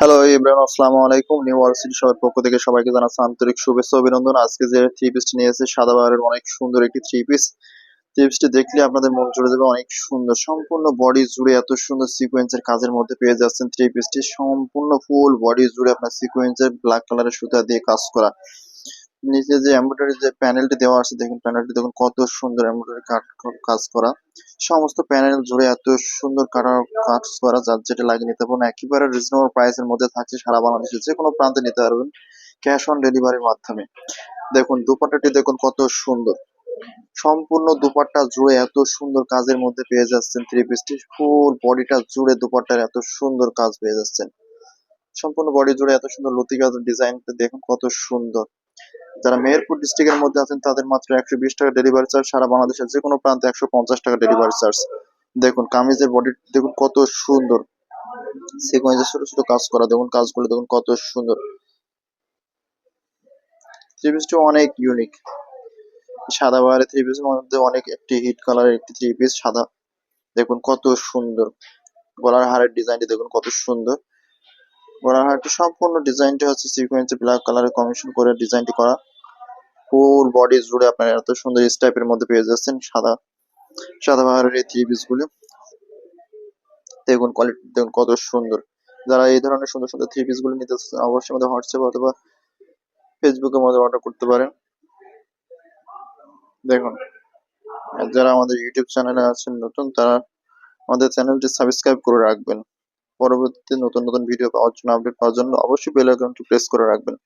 Hello Ibrahim আসসালামু আলাইকুম। New world city সবার পক্ষ থেকে সবাইকে জানাচ্ছি আন্তরিক শুভেচ্ছা, অভিনন্দন। আজকে যে থ্রি পিসটি নিয়ে এসেছে, সাদা বাহারের অনেক সুন্দর একটি থ্রি পিস থ্রি পিসটি দেখলে আপনাদের মন জুড়ে যাবে অনেক সুন্দর। সম্পূর্ণ বডি জুড়ে এত সুন্দর সিকোয়েন্সের কাজের মধ্যে পেয়ে যাচ্ছেন থ্রি পিসটি সম্পূর্ণ ফুল বডি জুড়ে আপনার সিকোয়েন্সের ব্ল্যাক কালারের সুতা দিয়ে কাজ করা। নিচে যে এমব্রয়ডারি যে প্যানেলটি দেওয়া আছে, দেখুন প্যানেলটি দেখুন কত সুন্দর এমব্রয়ডারি কাজ করা। সমস্ত প্যানেল জুড়ে এত সুন্দর কাজ করা যার যেটা লাগিয়ে নিতে পারেন একেবারে রিজনেবল প্রাইসের মধ্যে থাকছে সারা বাংলাদেশে, যে কোনো প্রান্তে নিতে পারবেন ক্যাশ অন ডেলিভারির মাধ্যমে। দেখুন, দুপাট্টাটি দেখুন কত সুন্দর। সম্পূর্ণ দুপাট্টা জুড়ে এত সুন্দর কাজের মধ্যে পেয়ে যাচ্ছেন থ্রি পিসটি ফুল বডিটা জুড়ে দুপাট্টার এত সুন্দর কাজ পেয়ে যাচ্ছেন। সম্পূর্ণ বডি জুড়ে এত সুন্দর লতিকা ডিজাইনটা দেখুন কত সুন্দর। যারা মেহেরপুর ডিস্ট্রিক্টের মধ্যে আছেন, তাদের মাত্র একশো বিশ টাকা ডেলিভারি চার্জ সারা বাংলাদেশের যে কোনো প্রান্তে একশো পঞ্চাশ টাকা ডেলিভারি চার্জ দেখুন, কামিজের বডি দেখুন কত সুন্দর। সিকোয়েন্সের ছোট ছোট কাজ করা, দেখুন কাজগুলো দেখুন কত সুন্দর। থ্রি পিসটি অনেক ইউনিক সাদা বাইরে থ্রি পিসের মধ্যে অনেক একটি হিট কালারের একটি থ্রি পিস সাদা। দেখুন কত সুন্দর। গলার হারের ডিজাইনটি দেখুন কত সুন্দর। গলার হারটি সম্পূর্ণ ডিজাইনটি হচ্ছে সিকোয়েন্সে ব্ল্যাক কালারের কমিশন করে ডিজাইনটি করা। ফুল বডি জুড়ে আপনারা এত সুন্দর স্টাইপের মধ্যে পেয়ে যাচ্ছেন সাদা সাদা বাহারের এই থ্রি পিসগুলো দেখুন কোয়ালিটি দেখুন কত সুন্দর। যারা এই ধরনের সুন্দর সুন্দর থ্রি পিসগুলো নিতে অবশ্যই আমাদের হোয়াটসঅ্যাপ অথবা ফেসবুকের মধ্যে অর্ডার করতে পারেন। দেখুন যারা আমাদের ইউটিউব চ্যানেলে আছেন, নতুন, তারা আমাদের চ্যানেলটি সাবস্ক্রাইব করে রাখবেন। পরবর্তীতে নতুন নতুন ভিডিও পাওয়ার জন্য আপডেট পাওয়ার জন্য অবশ্যই বেল আইকনটি প্রেস করে রাখবেন।